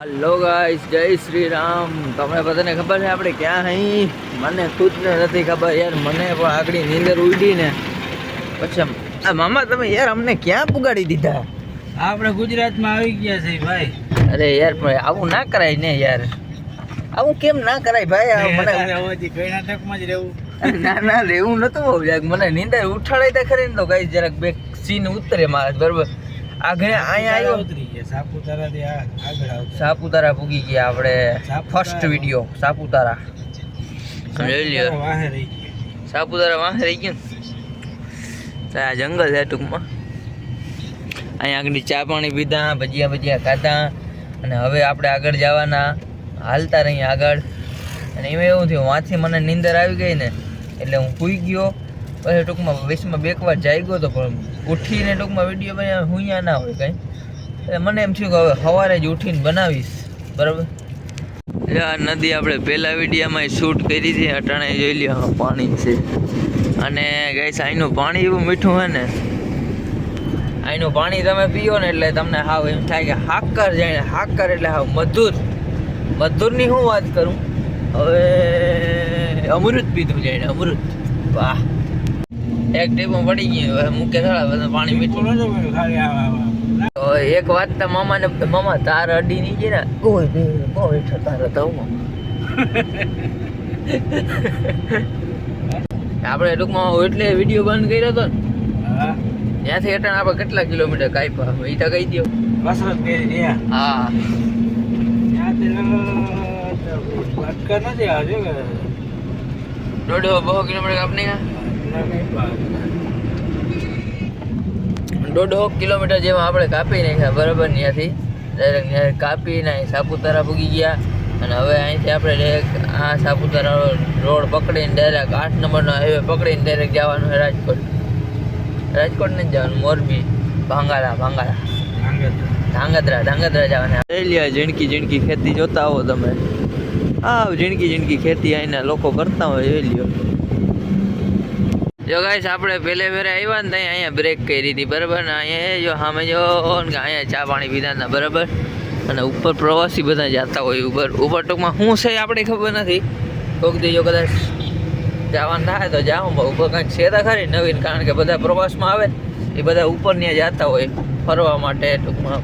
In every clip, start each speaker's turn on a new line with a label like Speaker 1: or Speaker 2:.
Speaker 1: Hello guys જય શ્રી રામ. તમને બધાને ખબર છે આપણે ક્યાં અહીં મને ખુદને નથી ખબર યાર મને પણ આગળ નીંદર ઉડી ને. પછી આ મામા તમે યાર અમને ક્યાં પુગાડી દીધા?
Speaker 2: આપણે ગુજરાતમાં આવી ગયા છે ભાઈ.
Speaker 1: અરે યાર પણ આવું ના કરાય ને યાર. આવું કેમ ના કરાય ભાઈ? મને
Speaker 2: કર્ણાટકમાં જ રહેવું.
Speaker 1: ના ના રહેવું નતું યાર. મને નીંદર ઉઠાડાઈ તો ખરી ને તો ગાઈસ જરાક બે સીન ઉતરે મારા બરોબર? આગળ અહીંયા આવ્યો.
Speaker 2: ઉતરી. ગયા
Speaker 1: સાપુતારા પૂગી ગયા આપણે ફર્સ્ટ વીડિયો સાપુતારા. લઈ લ્યો.
Speaker 2: સાપુતારા વાહે રહી ગયા
Speaker 1: ગયું તો આ જંગલ છે ટૂંકમાં. અહીંયા આગળ ચા પાણી પીધા ભજીયા ભજીયા ખાધા અને હવે આપણે આગળ જવાના. હાલતા રહી આગળ. અને એમાં એવું થયું વાંચી મને નીંદર આવી ગઈ ને એટલે હું સૂઈ ગયો. પછી ટૂંકમાં વિશમાં બે વાર જાગ્યો તો પણ ઉઠીને ટૂંકમાં વીડિયો બનાવ હુંયા ના હોય કંઈ. મને એમ થયું કે હવે સવારે જ ઉઠીને બનાવીશ. બરાબર? એટલે આ નદી આપણે પહેલા વિડીયામાં શૂટ કરી હતી અટાણે જોઈ લ્યો પાણી છે. અને ગઈસ અહીંનું પાણી એવું મીઠું હોય ને. અહીંનું પાણી તમે પીઓ ને એટલે તમને હાવ એમ થાય કે હાકર જાણે હાકર એટલે હાવ મધુર. મધુરની હું વાત કરું? હવે અમૃત પીધું જાણે અમૃત. વાહ. એક ટીપું પડી ગયું હવે મૂકે થોડા બધા પાણી મીઠું.
Speaker 2: છો
Speaker 1: એક વાત તો મામાને મામા તાર અડી ની ગઈ ને કોઈ નહીં કોઈ તારે તો આપણે ટૂંકમાં એટલે વીડિયો બંધ કર્યો હતો ને. ત્યાંથી અટાણ આપણે કેટલા કિલોમીટર કાપ્યા? એ તો કહી દો
Speaker 2: કસરત કરી રહ્યા.
Speaker 1: હા. દોઢો બહુ કિલોમીટર કાપને દોઢો કિલોમીટર જેમાં આપણે કાપી નાખ્યા, બરાબર ત્યાંથી ડાયરેક્ટ કાપીને અહીં સાપુતારા પૂગી ગયા. અને હવે અહીંથી આપણે આ સાપુતારા રોડ પકડીને ડાયરેક્ટ આઠ નંબરનો હાઈવે પકડીને ડાયરેક્ટ જવાનું છે રાજકોટ. રાજકોટ નથી જવાનું, મોરબી, ભાંગારા ભાંગારા. ધાંગધ્રા ધાંગધ્રા જવાના. રેલિયા જીણકી જીણકી ખેતી જોતા આવો તમે. આ જીણકી જીણકી ખેતી અહીંના લોકો કરતા હોય જોઈ લ્યો. જો ગાઈસ આપણે પહેલે ફેરે આવ્યા ને ત્યાં અહીંયા બ્રેક કરી હતી, બરાબર? ને અહીંયા જો સામે જો ને અહીંયા ચા પાણી પીધા હતા, બરાબર? અને ઉપર પ્રવાસી બધા જતા હોય ઉપર. ઉપર ટૂંકમાં શું છે આપણે ખબર નથી. કોક દી જો કદાચ જવાનું થાય તો જાઉં ઉપર કાંઈક છે તો ખરી નવીન, કારણ કે બધા પ્રવાસમાં આવે એ બધા ઉપર ત્યાં જતા હોય, ફરવા માટે ટૂંકમાં.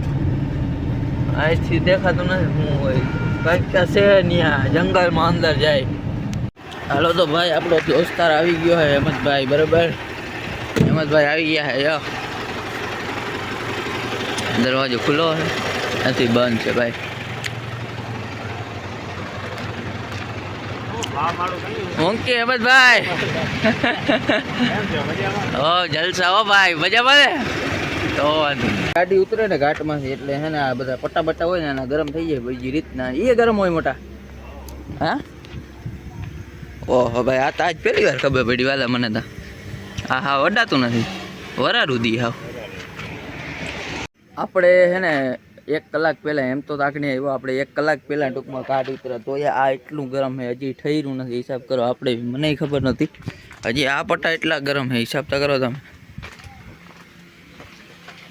Speaker 1: અહીંથી દેખાતું નથી શું હોય. કંઈક છે ત્યાં જંગલમાં અંદર જાય. હાલો તો ભાઈ, આપણો દોસ્તાર આવી ગયો છે, હેમંતભાઈ, બરાબર? હેમંતભાઈ આવી ગયા છે યો દરવાજો ખુલ્લો છે નથી બંધ છે, ભાઈ. ઓકે હેમંતભાઈ? ઓ જલસા હો ભાઈ, મજા પડે? તો ગાડી ઉતરે ને ઘાટમાંથી, એટલે હે ને આ બધા પટ્ટા બટ્ટા હોય ને એના ગરમ થઈ જાય બીજી રીતના. એ ગરમ હોય મોટા. હા? ઓહો ભાઈ, આ તો આજ પહેલી વાર ખબર પડી વાલા મને તો. હા હા અડાતું નથી. વરા દી હા આપણે હે ને એક કલાક પહેલાં એમ તો તાકણી આવ્યો, આપણે એક કલાક પહેલાં ટૂંકમાં કાઢ ઉતરે તો એ આ એટલું ગરમ છે હજી ઠર્યું નથી, હિસાબ કરો, આપણે મને ખબર નથી. હજી આ પટ્ટા એટલા ગરમ છે હિસાબ તો કરો તમે.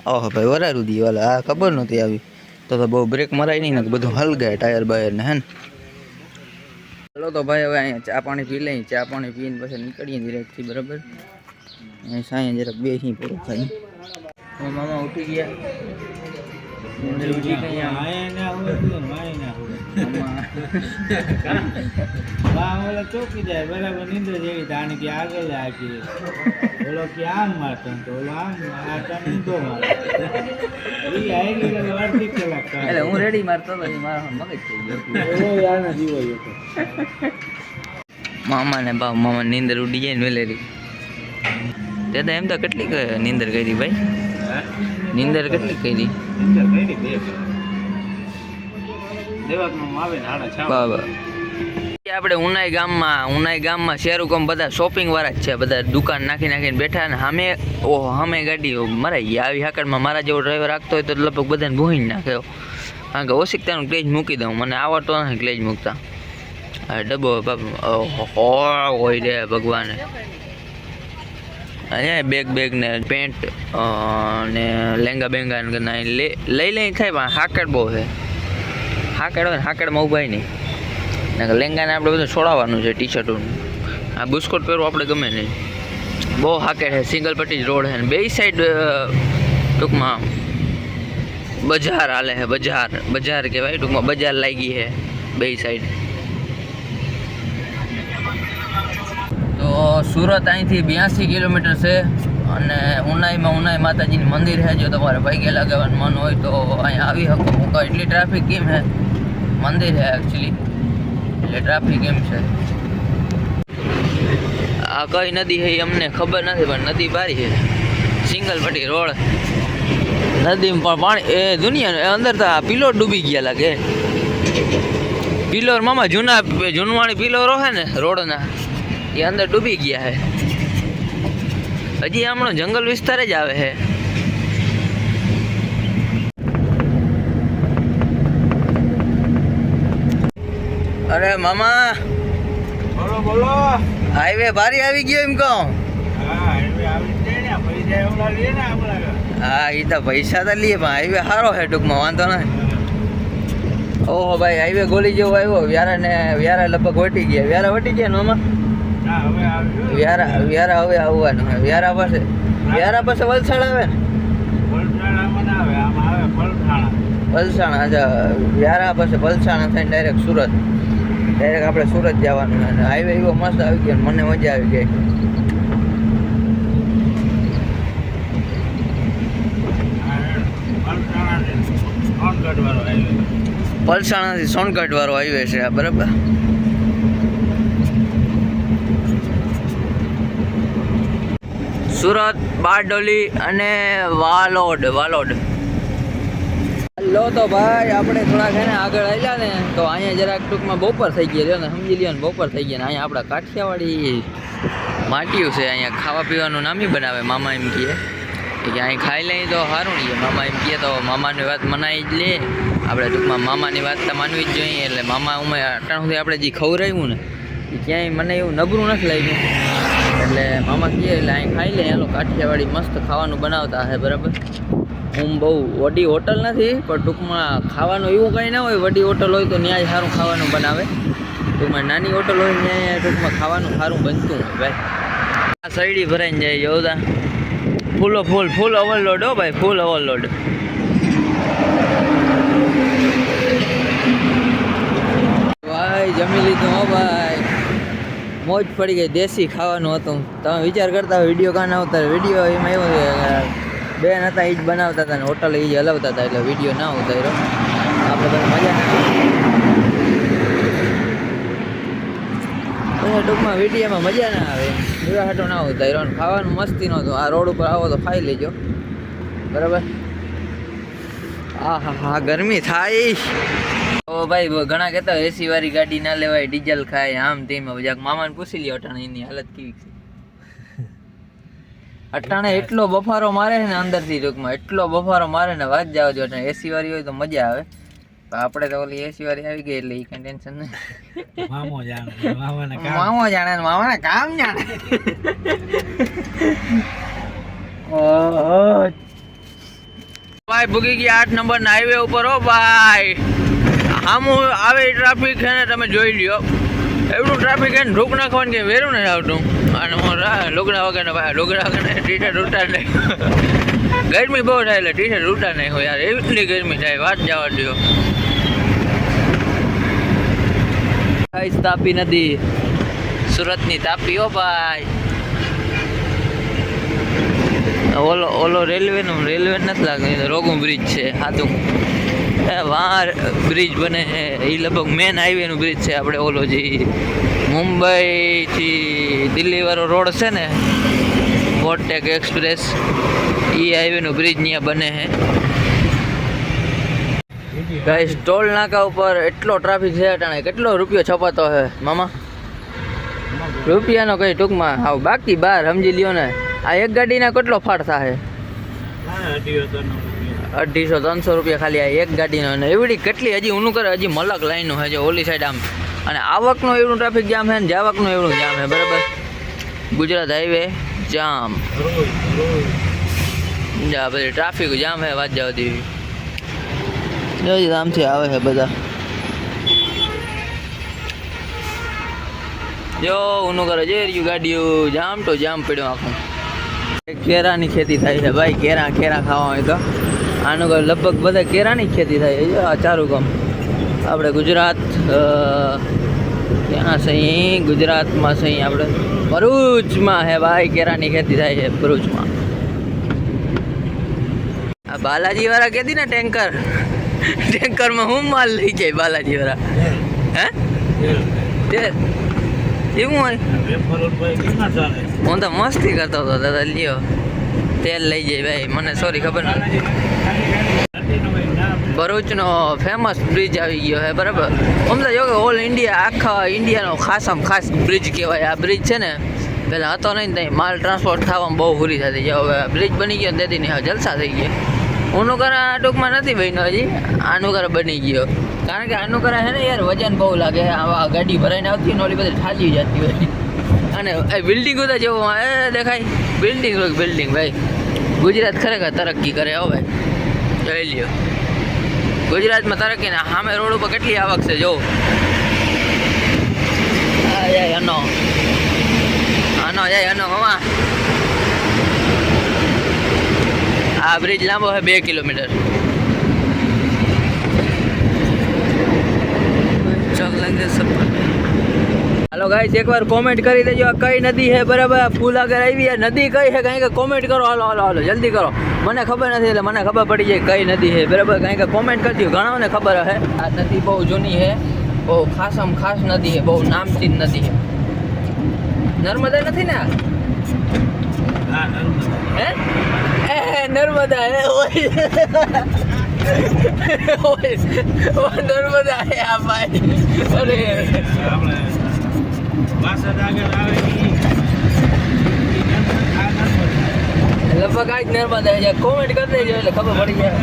Speaker 1: ઓહો ભાઈ વરા દી વાલા, આ ખબર નહોતી આવી. તો તો બહુ બ્રેક મરાય નહીં, ને બધું હલગાય ટાયર બાયર ને, હે ને. ચલો તો ભાઈ હવે અહીંયા ચા પાણી પી લઈએ ચા પાણી પીને પછી નીકળીએ ધીરેથી બરાબર? અહીં સાંજે જરાક બેસી પૂરું ખાઈ. મામા ઉઠી ગયા.
Speaker 2: ઓલા ચોકી જાય બરાબર નીંદર જેવી તાણી કે આગળ આપી ઓલો કે આમ મારતો ને તો ઓલો આમ આ તને ઊંધો મારે. ઈ આયલી એટલે અડધી કલાક
Speaker 1: એટલે હું રેડી મારતો હતો મારા મગજ થઈ ગયો.
Speaker 2: યારના જીવો હતો.
Speaker 1: મામા ને બાપ મામા નીંદર ઉડી જાય ને વેલેરી. તે તો એમ તો કેટલી નીંદર કરી ભાઈ? નીંદર કેટલી કરી?
Speaker 2: નીંદર કરી
Speaker 1: બરાબર આપણે ઉનાઈ ગામમાં ઉનાઈ ગામમાં શેરુકમ બધા શોપિંગ વાળા જ છે. બધા દુકાન નાખી નાખીને બેઠા ને સામે ઓહો સામે ગાડી મરાઈ ગઈ આવી હાકડમાં મારા જેવો ડ્રાઈવર રાખતો હોય તો લગભગ બધાને ભૂહીને નાખે. કારણ કે ઓશિકતાનું ક્લેજ મૂકી દઉં. મને આવડતો નથી ક્લેજ મૂકતા. આ ડબ્બો હોય રે ભગવાને. અહીંયા બેગ બેગ ને પેન્ટ ને લેંગા બેંગા ને લઈ લઈ થાય પણ હાકડ બહુ છે. હાકેડ હોય ને હાકેડમાં ઊભાય નહીં. ને લેંગાને આપણે બધું છોડાવવાનું છે ટી શર્ટનું આ બુસ્કોટ પહેરવું આપણે ગમે નહીં. બહુ હાકેડ છે, સિંગલ પટ્ટી રોડ છે બે સાઈડ ટૂંકમાં બજાર હાલે છે, બજાર. બજાર કહેવાય, ટૂંકમાં બજાર લાગી છે બે સાઈડ તો સુરત અહીંથી બ્યાસી કિલોમીટર છે અને ઉનાઈમાં ઉનાઈ માતાજીનું મંદિર છે, જો તમારે ભાઈ ગયેલા લગાવવાનું મન હોય તો અહીંયા આવી શકો. કહું એટલી ટ્રાફિક કેમ છે? મંદિર છે એકચ્યુઅલી એટલે ટ્રાફિક એમ છે. આ કઈ નદી છે અમને ખબર નથી, પણ નદી બારી છે સિંગલ પટ્ટી રોડ. નદીમાં પણ પાણી, એ દુનિયા અંદર તો પિલોર ડૂબી ગયા લાગે. પિલોર, મામા, જૂના, જૂનવાણી પિલોરો છે ને, રોડના, એ અંદર ડૂબી ગયા છે હજી હમણાં જંગલ વિસ્તાર જ આવે છે અરે મામા.
Speaker 2: બોલો બોલો.
Speaker 1: હાઈવે ભારી આવી ગયો એમ કહું.
Speaker 2: હા
Speaker 1: એ તો પૈસા તો લઈએ પણ હાઈવે સારો છે ટૂંકમાં વાંધો નહીં. ઓહો ભાઈ હાઈવે ગોલી જેવો આવ્યો. વ્યારા ને વ્યારા લગભગ વટી ગયા. વ્યારા વટી ગયા ને મામા? વ્યારા વ્યારા હવે આવવાનું વ્યારા પાસે વ્યારા પાસે વલસાડ આવે ને? વલસાડ અચ્છા. વ્યારા પાસે વલસાડ થઈને ડાયરેક્ટ સુરત. ડાયરેક્ટ આપણે સુરત જવાનું અને હાઈવે એવો મસ્ત આવી ગયો મને મજા આવી
Speaker 2: સોનગઢવાળો
Speaker 1: પલસાણાથી સોનગઢ વાળો હાઈવે છે આ, બરાબર? સુરત, બારડોલી અને વાલોડ વાલોડ. લો તો ભાઈ, આપણે થોડાક એને આગળ આવ્યા ને, તો અહીંયા જરાક ટૂંકમાં બપોર થઈ ગયા ને, સમજી લ્યો ને, બપોર થઈ ગયા ને, અહીંયા આપણા કાઠિયાવાડી માટીયું છે, અહીંયા ખાવા પીવાનું નામી બનાવે, મામા એમ કહે. કે અહીં ખાઈ લઈએ તો સારું નહીં, મામા એમ કહે તો મામાની વાત મનાવી જ લે. આપણે ટૂંકમાં મામાની વાત તો માનવી જ જોઈએ, એટલે મામા ઉમે અટાણ સુધી આપણે જે ખવરાયું ને, એ ક્યાંય મને એવું નબળું નથી લાગ્યું. એટલે મામા કહે, એટલે અહીં ખાઈ લે, હાલો, કાઠિયાવાડી મસ્ત ખાવાનું બનાવતા હે, બરાબર? હું બહુ વડી હોટલ નથી, પણ ટૂંકમાં ખાવાનું એવું કંઈ ના હોય, વડી હોટલ હોય તો ન્યાય સારું ખાવાનું બનાવે. ટૂંકમાં નાની હોટલ હોય ત્યાં ટૂંકમાં ખાવાનું સારું બનતું હોય ભાઈ આ શરડી ભરાઈને જાય જોતા ફૂલો, ફૂલ ફૂલ ઓવરલોડ હો ભાઈ, ફૂલ ઓવરલોડ ભાઈ, જમી લીધું, હો ભાઈ. મોજ પડી ગઈ, દેશી ખાવાનું હતું. તમે વિચાર કરતા વીડિયો કાં ના ઉતારે વીડિયો એમાં એવું બેન હતા એ જ બનાવતા હતા ને હોટલ એ જ હલાવતા હતા એટલે વીડિયો ના ઉતાર્યો. આપણે તો મજા ના ટૂંકમાં વિડીયોમાં મજા ના આવે એવા હાટો ના ઉતાર્યો અને ખાવાનું મસ્તી નહોતું આ રોડ ઉપર આવો તો ખાઈ લેજો. બરાબર? હા હા હા, ગરમી થાય. ઓ ભાઈ ઘણા કહેતા એસી વાળી ગાડી ના લેવાય, ડીઝલ ખાય, આમ તેમ. હવે મામાને પૂછી લ્યો અટાણે એની હાલત કેવી છે. અટાણે એટલો બફારો મારે છે ને અંદરથી ટૂંકમાં એટલો બફારો મારે ને વાત જાવ જો અટાણે એસી વાળી હોય તો મજા આવે. તો આપણે તો ઓલી એસી વાળી આવી ગઈ એટલે એ કઈ ટેન્શન નહીં.
Speaker 2: મામો જાણે
Speaker 1: મામો જાણે મામાને કામ જાણે. ભાઈ ભૂગી ગયા આઠ નંબર ના હાઈવે ઉપર હો ભાઈ. આમ આવે ટ્રાફિક છે ને તમે જોઈ લ્યો. એવડું ટ્રાફિક એને રોક નાખવાનું કે વેરું નથી આવતું. અને હું લુગડા વગર ભાઈ લુગડા વગરના ટી શર્ટ ઉતાર નહીં ગરમી બહુ થાય એટલે ટી શર્ટ ઉતાર નહીં હોય યાર એટલી ગરમી થાય, વાત જવા દો તાપી નદી સુરતની તાપી હો ભાઈ. ઓલો ઓલો રેલવેનું રેલવે નથી લાગતું રોગું બ્રિજ છે, હાથું. વાર બ્રિજ બને છે. એ લગભગ મેન હાઈવેનું બ્રિજ છે આપણે ઓલો જે મુંબઈથી દિલ્હી વાળો રોડ છે ને વોટેક એક્સપ્રેસ એ હાઈવેનું બ્રિજ ત્યાં બને છે. ગાઈસ ટોલ નાકા ઉપર એટલો ટ્રાફિક છે અટાણે. કેટલો રૂપિયો છપાતો છે મામા? રૂપિયાનો કઈ ટૂંકમાં હાવ. બાકી બાર, સમજી લ્યો ને. આ એક ગાડીના કેટલો ફાટ થાય અઢીસો ત્રણસો રૂપિયા ખાલી આ એક ગાડીનો અને એવડી કેટલી હજી ઊનું કરે, હજી મલક લાઈનનું છે ઓલી સાઈડ આમ. અને આવકનું એવડું ટ્રાફિક જામ છે ને જાવકનું એવડું જામ છે બરાબર? Gujarat highway jam. જા પછી ટ્રાફિક જામ છે વાત જાવ દેવી. હજી આમથી આવે છે બધા. જો ઊનું કરે, જે રહ્યું ગાડીયું જામ તો જામ પડ્યો આખું. કેરાની ખેતી થાય છે ભાઈ, કેરા કેરા ખાવા હોય તો. આનું લગભગ બધા કેરાની ખેતી થાય છે, આ ચારું ગામ. આપણે ગુજરાત ક્યાં અહીં ગુજરાતમાં અહીં આપણે. ભરૂચમાં હે ભાઈ, કેરાની ખેતી થાય છે ભરૂચમાં. આ બાલાજી વાળા કહેતી ને ટેન્કર? ટેન્કરમાં હું માલ લઈ જાય બાલાજી વાળા હે એવું હોય? હું તો મસ્તી કરતો હતો દાદા, લ્યો. તેલ લઈ જાય ભાઈ, મને સોરી ખબર નથી. ભરૂચનો ફેમસ બ્રિજ આવી ગયો છે, બરાબર? આમ તો જો કે ઓલ ઇન્ડિયા આખા ઇન્ડિયાનો ખાસમાં ખાસ બ્રિજ કહેવાય. આ બ્રિજ છે ને પહેલાં હતો નહીં ત્યાં માલ ટ્રાન્સપોર્ટ થવામાં બહુ પૂરી થતી છે હવે બ્રિજ બની ગયો તેથી ને હવે જલસા થઈ ગયા. અનુકરા કરા ટૂંકમાં નથી બન્યો હજી. આનું કરા બની ગયો. કારણ કે આનું કરા છે ને યાર, વજન બહુ લાગે. આવા ગાડી ભરાઈને આવતી ને, ઓલી બધી ઠાલી જતી હોય. અને એ બિલ્ડિંગો તો જેવો એ દેખાય. બિલ્ડિંગ બિલ્ડિંગ ભાઈ. ગુજરાત ખરેખર તરક્કી કરે, હો ભાઈ. લ્યો. ગુજરાતમાં તરક્કી સામે રોડ ઉપર કેટલી આવક છે જો? આ જાય અનો આનો જાય અનો મામા આ. બ્રિજ લાંબો છે બે કિલોમીટર. હાલો ગાઈસ એકવાર કોમેન્ટ કરી દેજો આ કઈ નદી છે બરાબર? ફૂલ આગળ આવી નદી કઈ છે? કાંઈ કોમેન્ટ કરો હાલો હાલો હાલો જલ્દી કરો. મને ખબર નથી એટલે મને ખબર પડી જાય કઈ નદી છે. બરાબર? કાંઈ કે કોમેન્ટ કરજો ઘણાને ખબર હે. આ નદી બહુ જૂની છે બહુ ખાસમ ખાસ નદી છે બહુ નામચીન નદી છે. નર્મદા નથી ને આ?
Speaker 2: હા નર્મદા.
Speaker 1: હે? એ નર્મદા હે ઓય. ઓય ઓ નર્મદા હે આ ભાઈ. અરે.
Speaker 2: આપણે વાસદ આગળ આવે ઈ- ઈ નર્મદા- આ નર્મદા.
Speaker 1: લગભગ આ જ આવી છે કોમેન્ટ કરી દેજો એટલે ખબર પડી જાય.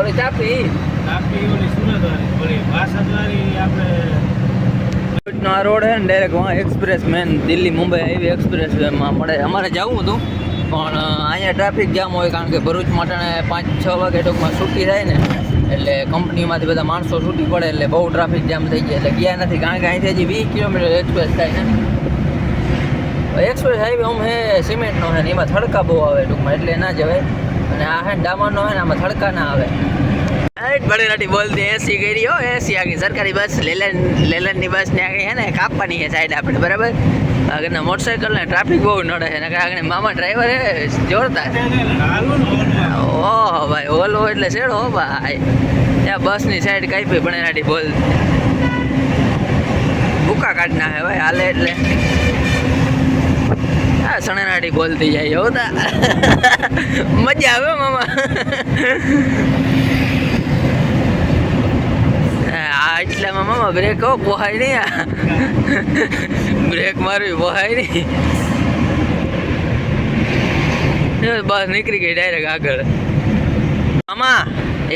Speaker 2: ઓલી
Speaker 1: ચાપી
Speaker 2: તાપી ઓલી સુરત ઓલી વાસદવારી આપણે
Speaker 1: નો આ રોડ હે ને ડાયરેક્ટ વहाँ એક્સપ્રેસ મેન દિલ્હી મુંબઈ આવી એક્સપ્રેસ વેમાં મળે. અમારે જવું હતું પણ અહીંયા ટ્રાફિક જામ હોય કારણ કે ભરૂચ માટે પાંચ છ વાગે ટૂંકમાં છૂટી થાય ને એટલે કંપનીમાંથી બધા માણસો છૂટી પડે એટલે બહુ ટ્રાફિક જામ થઈ જાય. એટલે ગયા નથી કારણ કે અહીંથી હજી વીસ કિલોમીટર એક્સપ્રેસ થાય ને એક્સપ્રેસ હાઈવે આમ હે સિમેન્ટનો છે ને એમાં થડકા બહુ આવે ટૂંકમાં, એટલે ના જવાય. અને આ હે ડામરનો હે ને આમાં થડકા ના આવે. રાઈટ બળેરાટી બોલતી એસી કરી, હો એસી આગળ સરકારી બસ, લેલન, લેલનની બસ ને આગળ હે ને, કાપવાની છે સાઈડ આપણે, બરાબર? આગળના મોટરસાઇકલ ને ટ્રાફિક બહુ નડે છે નકર આગળ મામા ડ્રાઈવર હે, જોરદાર. ઓહો ભાઈ, ઓલો એટલે શેડો, હો ભાઈ. ત્યાં બસની સાઈડ કાપી બળેરાટી બોલ ભૂકા કાઢ હે ભાઈ, હાલે એટલે. હા સણેનાટી બોલતી જાય હો તા. મજા આવે મામા. આ એટલે મામા બ્રેક હો, પોહાય નહીં આ. બ્રેક મારવી પોહાય નહીં. બસ નીકળી ગઈ ડાયરેક્ટ આગળ. મામા,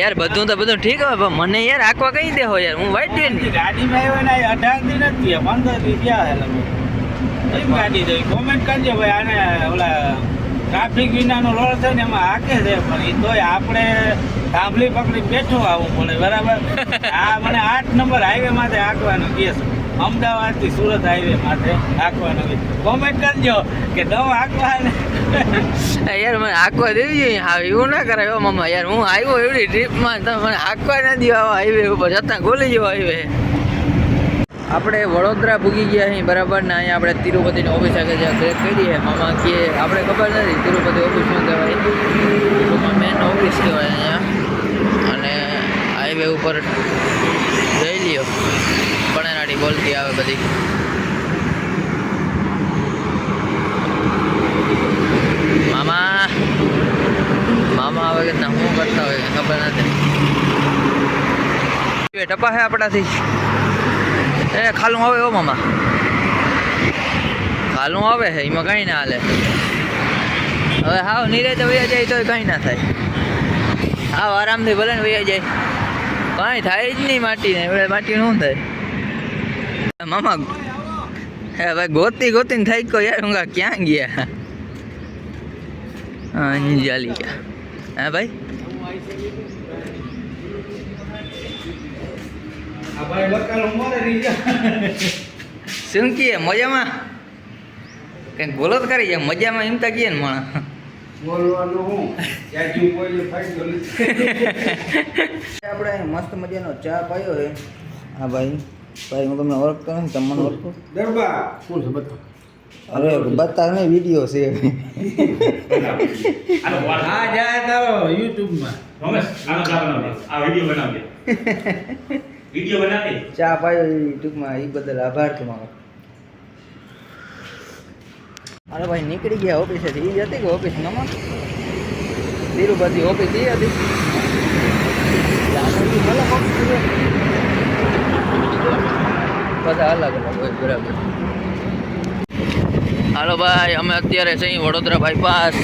Speaker 1: યાર બધું તો બધું ઠીક હોય, પણ મને યાર આખવા કઈ દેહો યાર, હું વાઈટ
Speaker 2: ગાડીમાં આવ્યો ને, આ અઢાર દી નથી પંદર દી થયા કેમ ગાડી જોઈ. કોમેન્ટ કરજો ભાઈ આને ઓલા ટ્રાફિક વિનાનો રોડ છે ને એમાં હાકે છે પણ એ તોય આપણે થાંભલી પકડી બેઠો આવવું પડે બરાબર? આ મને આઠ નંબર હાઈવે માથે હાંકવાનું કહે છે. અમદાવાદથી સુરત હાઈવે માથે હાંકવાનું. કોમેન્ટ કરજો કે દવ હાંકવા
Speaker 1: યાર મને આખવા દેવી જોઈએ. હા એવું ના કરાય. મામા યાર હું આવ્યો એવડી ટ્રીપમાં તમે મને આખવા ના દેવા હાઈવે ઉપર. છતાં ગોલી જેવો હાઈવે આપણે વડોદરા ભૂગી ગયા અહીં, બરાબર? ને અહીંયા આપણે તિરુપતિની ઓફિસ આગળ જ્યાં ક્રેક કરી છે, મામા કે આપણે ખબર નથી તિરુપતિ ઓફિસ શું કહેવાય? મેન ઓફિસ કહેવાય અહીંયા. અને હાઈવે ઉપર જઈ લ્યો. પણેરાડી બોલતી આવે બધી. મામા મામા આવે કે શું કરતા હોય ખબર નથી. ટપા છે આપણાથી. એ, ખાલું આવે હો મામા. ખાલું આવે છે એમાં કાંઈ ના હાલે. હવે હાવ નીરે તો વયા જાય તો કાંઈ ના થાય. હાવ આરામથી ભલે ને વયા જાય. કાંઈ થાય જ નહીં માટીને માટી શું થાય? મામા હે ભાઈ, ગોતી ગોતીને થઈ ગયો યાર હું ક્યાં ગયા? અહીં ગયા. હા, ભાઈ
Speaker 2: આ ભાઈ બકાલો મોરે રહી ગયા
Speaker 1: શું કીએ મજામાં? કંઈક બોલો તો કરી જાય મજામાં એમ તા કીએ ને
Speaker 2: નથી
Speaker 1: આપણે મસ્ત મજાનો ચા પાયો હે હા ભાઈ. ભાઈ હું તમને ઓળખતો નથી તમે મને ઓળખો?
Speaker 2: દરબા કોણ છે બતા
Speaker 1: અરે બતા નહીં વીડિયો છે.
Speaker 2: હા જાય તારો યુટ્યુબમાં.
Speaker 3: રમેશ આનો આ વીડિયો બનાવજે. વીડિયો બનાવી
Speaker 1: ચા પાયો એ ટૂંકમાં એ બદલ આભાર તમારો. અરે ભાઈ, નીકળી ગયા ઓફિસેથી એ જ હતી કે ઓફિસ નમા? તિરુપતિ ઓફિસ એ હતી? ત્યાંથી ભલે office છે. બધા અલગ અલગ હોય, બરાબર. હાલો ભાઈ, અમે અત્યારે છીએ વડોદરા બાયપાસ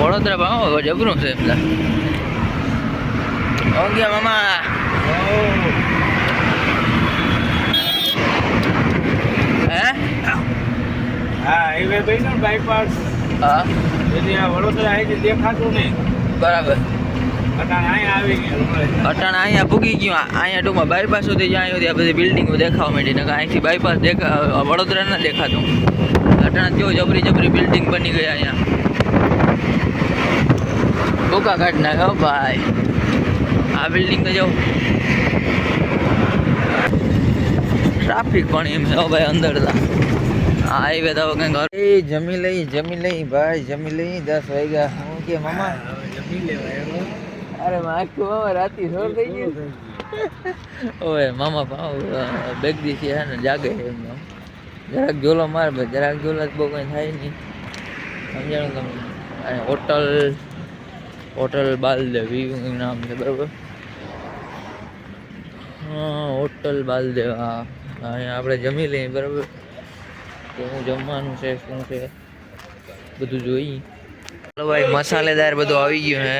Speaker 1: વડોદરા ભાવ જબરું છે પેલા હો ગયા મામા હે
Speaker 2: હા હાઈવે ભાઈ ને બાયપાસ
Speaker 1: હા.
Speaker 2: એટલે આ વડોદરા આવી દેખાતું નહીં.
Speaker 1: બરાબર.
Speaker 2: અટાણ અહીંયા આવી ગયું
Speaker 1: અટાણે અહીંયા ભૂગી ગયું અહીંયા ટૂંકમાં બાયપાસ સુધી જ્યાં સુધી આ બધી બિલ્ડિંગો દેખાવા માંડી નકા અહીંથી બાયપાસ દેખા વડોદરા ના દેખાતું. અટાણ જો જબરી જબરી બિલ્ડિંગ બની ગઈ અહીંયા. ભૂકા કાઢ નાખ્યો ભાઈ. આ બિલ્ડિંગ તો જો. ટ્રાફિક પણ એમ છે હો ભાઈ અંદર તા આ હાઈવે તો કઈ ઘર એ જમી લઈ જમી લઈ ભાઈ જમી લઈ દસ વાગ્યા. હું કે મામા
Speaker 2: જમી લેવાય
Speaker 1: અરે માખું મામા રાતી સોળ થઈ ગયું. ઓય મામા પાવ બેગ દી છે ને જાગે એમ જરાક જોલો માર ભાઈ જરાક જોલો તો બહુ કંઈ થાય નહીં. સમજાણું તમે હોટલ હોટલ બાલદેવ એવું નામ છે બરાબર? હા હોટલ બાલદેવ અહીંયા આપણે જમી લઈએ, બરાબર. કે હું જમવાનું છે, શું છે, બધું જોઈ. ચાલો ભાઈ, મસાલેદાર બધું આવી ગયું હે.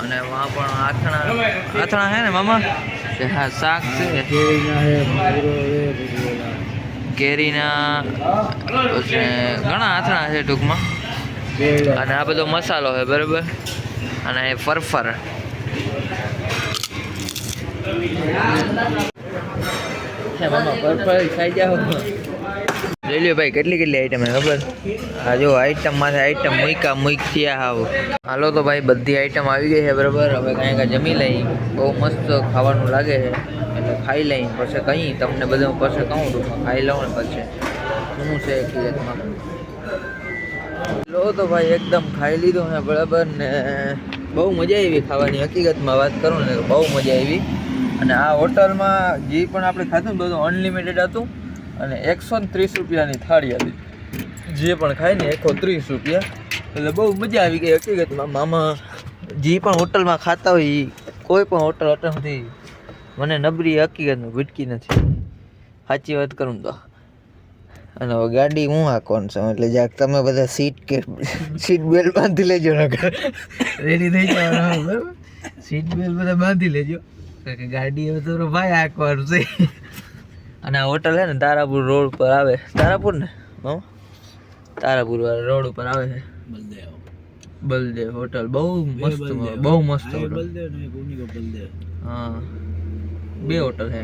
Speaker 1: અને વहाँ પણ આથણા આથણા હે ને, મામા? હા, શાક છે. કેરીના ઘણા આથણા છે ટૂંકમાં. અને આ બધો મસાલો છે બરાબર. અને એ ફરફર હે મામા ફરફર ખાઈ જાઓ લઈ લ્યો ભાઈ, કેટલી કેટલી આઈટમ હે ખબર? હા જો આઈટમમાંથી આઈટમ મૂકા મૂક થયા હાવ. હાલો તો ભાઈ, બધી આઈટમ આવી ગઈ છે, બરાબર? હવે કાંઈ કાંઈ જમી લઈ. બહુ મસ્ત ખાવાનું લાગે છે. એટલે ખાઈ લઈ. પછી કહી તમને બધું પછી કહું, ટૂંકમાં ખાઈ લઉં ને પછી. શું છે હકીકતમાં? લો તો ભાઈ, એકદમ ખાઈ લીધું ને બરાબર ને? બહુ મજા આવી ખાવાની, હકીકતમાં વાત કરું ને બહુ મજા આવી. અને આ હોટલમાં જે પણ આપણે ખાધું ને બધું અનલિમિટેડ હતું અને એકસો ને ત્રીસ રૂપિયાની થાળી હતી. જે પણ ખાય ને એકસો ત્રીસ રૂપિયા. એટલે બહુ મજા આવી ગઈ હકીકતમાં. મામા જે પણ હોટલમાં ખાતા હોય એ કોઈ પણ હોટલ અટમથી મને નબળી હકીકતમાં ભીટકી નથી. સાચી વાત કરું તો. અને હવે ગાડી હું હાંકવાનું છું? એટલે જાક તમે બધા સીટ કે સીટ બેલ્ટ બાંધી લેજો નકર. રેડી થઈ જવાનું સીટ બેલ્ટ બધા બાંધી લેજો. કે ગાડી હવે તો ભાઈ આ કરશે અને આ હોટલ હે ને તારાપુર રોડ પર આવે. તારાપુર ને? હો? તારાપુર વાળા રોડ ઉપર આવે છે.
Speaker 2: બલદેવ.
Speaker 1: બલદેવ હોટલ બહુ મસ્ત. બહુ મસ્ત
Speaker 2: હા,
Speaker 1: હોટલ
Speaker 2: બલદેવ ને બલદેવ.
Speaker 1: હા. બે હોટલ છે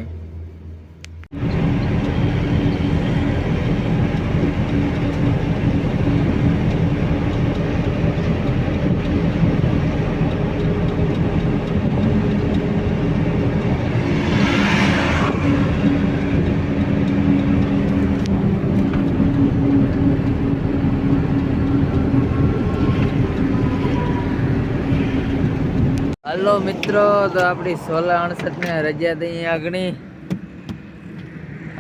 Speaker 1: હાલો મિત્રો તો આપણી સોલા અડસઠ ને રજા દઈએ આગળ.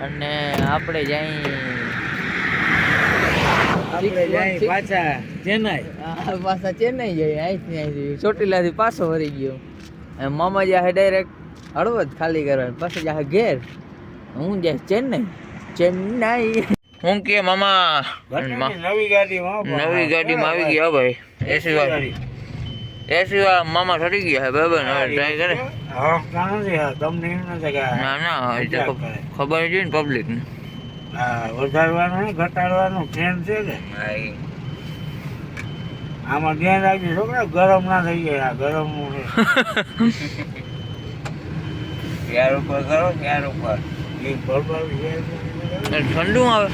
Speaker 1: અને આપણે જઈ
Speaker 2: પાછા ચેન્નાઈ.
Speaker 1: પાછા ચેન્નાઈ જઈએ. અહીંથી અહીંથી. ચોટીલાથી પાછો વળી ગયો. મામા જાય ડાયરેક્ટ હળવદ ખાલી કરવાનું પાછા જાય ઘેર. હું જાય ચેન્નાઈ. ચેન્નાઈ. હું કે મામા
Speaker 2: નવી ગાડીમાં
Speaker 1: નવી ગાડીમાં આવી ગયા ભાઈ. એસી વાળી. એસી વાળા મામા ચડી ગયા બરાબર ને? ટ્રાય કરે. ના ના એ તો ખબર છે ને પબ્લિક ને.
Speaker 2: હા વધારવાનું ઘટાડવાનું ટ્રેન છે કે? આમાં ધ્યાન રાખજો છોકરા ગરમ ના થઈ જાય આ ગરમ
Speaker 1: ત્યાર ઉપર કરો ત્યાર ઉપર.
Speaker 2: એ
Speaker 1: ઠંડુ આવે.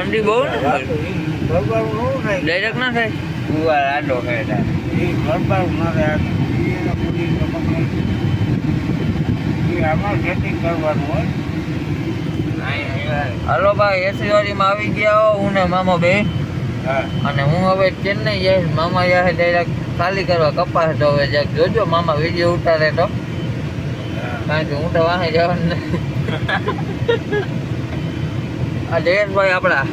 Speaker 1: ઠંડી બહુ ને
Speaker 2: બરોબર નો થાય.
Speaker 1: ડાયરેક્ટ ના થાય કુવા આડો ખાય હાલો ભાઈ એસી વાળીમાં આવી ગયા હો. હું ને મામો બે. અને હું હવે ચેન્નઈ જઈશ મામા યાર ડાયરેક્ટ ખાલી કરવા કપાસ તો હવે જરાક જોજો મામા વીડિયો ઉતારે તો. કારણ કે હું તો વાહે જવાનું નથી. આ જયેશભાઈ આપણા.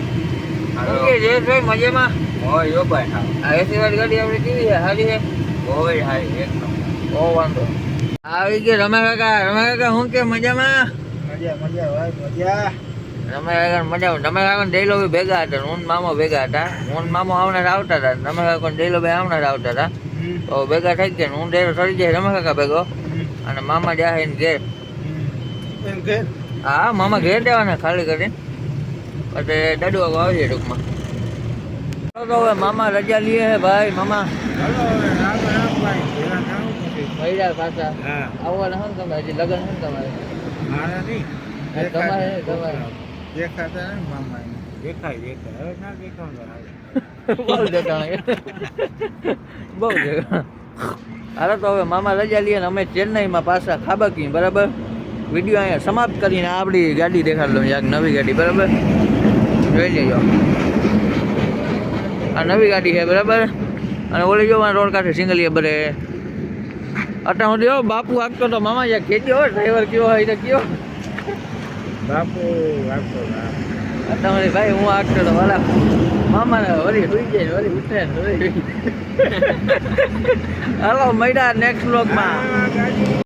Speaker 1: કે જયેશભાઈ મજામાં?
Speaker 2: હોય યો ભાઈ હા
Speaker 1: એસી વાળી ગાડી આપણી કેવી છે? સારી છે?
Speaker 2: હોય હારી એક
Speaker 1: બહુ વાંધો. આવી ગયા રમે કાકા. રમે કાકા હું કે મજામાં?
Speaker 2: મજા મજા હોય મજા.
Speaker 1: રમા કાકા મજા રમા કાકા ડેલો બી ભેગા હતા હું મામો ભેગા હતા. હું મામો આવનાર આવતા હતા રમા કાકા ડેલો ભાઈ આવનાર આવતા હતા. તો ભેગા થઈ ગયા હું ડેરો સરી જાય રમે કાકા ભેગો. અને મામા જાય એને ઘેર.
Speaker 2: એમ કે
Speaker 1: હા મામા ઘેર દેવાના ખાલી કરીને. દડવા વાગો આવીએ ટૂંકમાં. તો હવે મામા રજા લઈએ હે ભાઈ મામા. મહિલા પાછા. આવવાના હે તમે હજી લગ્ન હે તમારે?
Speaker 2: મારા નહીં.
Speaker 1: તમારે તમારે.
Speaker 2: દેખાતા ને મામા દેખાય દેખાય. હવે ના દેખાવ
Speaker 1: બહુ બહુ જગાણે હાલો તો હવે મામા રજા લઈએ ને અમે ચેન્નઈમાં પાછા ખાબકી બરાબર? વીડિયો અહીંયા સમાપ્ત કરીને આપણી ગાડી દેખાડ લઉં યાર નવી ગાડી બરાબર? જોઈ લેજો. આ નવી ગાડી છે બરાબર? અને ઓલી જો રોડ કાંઠે સિંગલીએ બરે અટા જો બાપુ આપતો તો મામા યાર ખેંચ્યો હોય ડ્રાઈવર કયો હોય કયો.
Speaker 2: બાપુ રાખતો
Speaker 1: તમારી ભાઈ હું આગતો તો વાલા મામાને વળી સુઈ જાય વળી ઉઠે વળી. હાલો મળ્યા નેક્સ્ટ બ્લોગમાં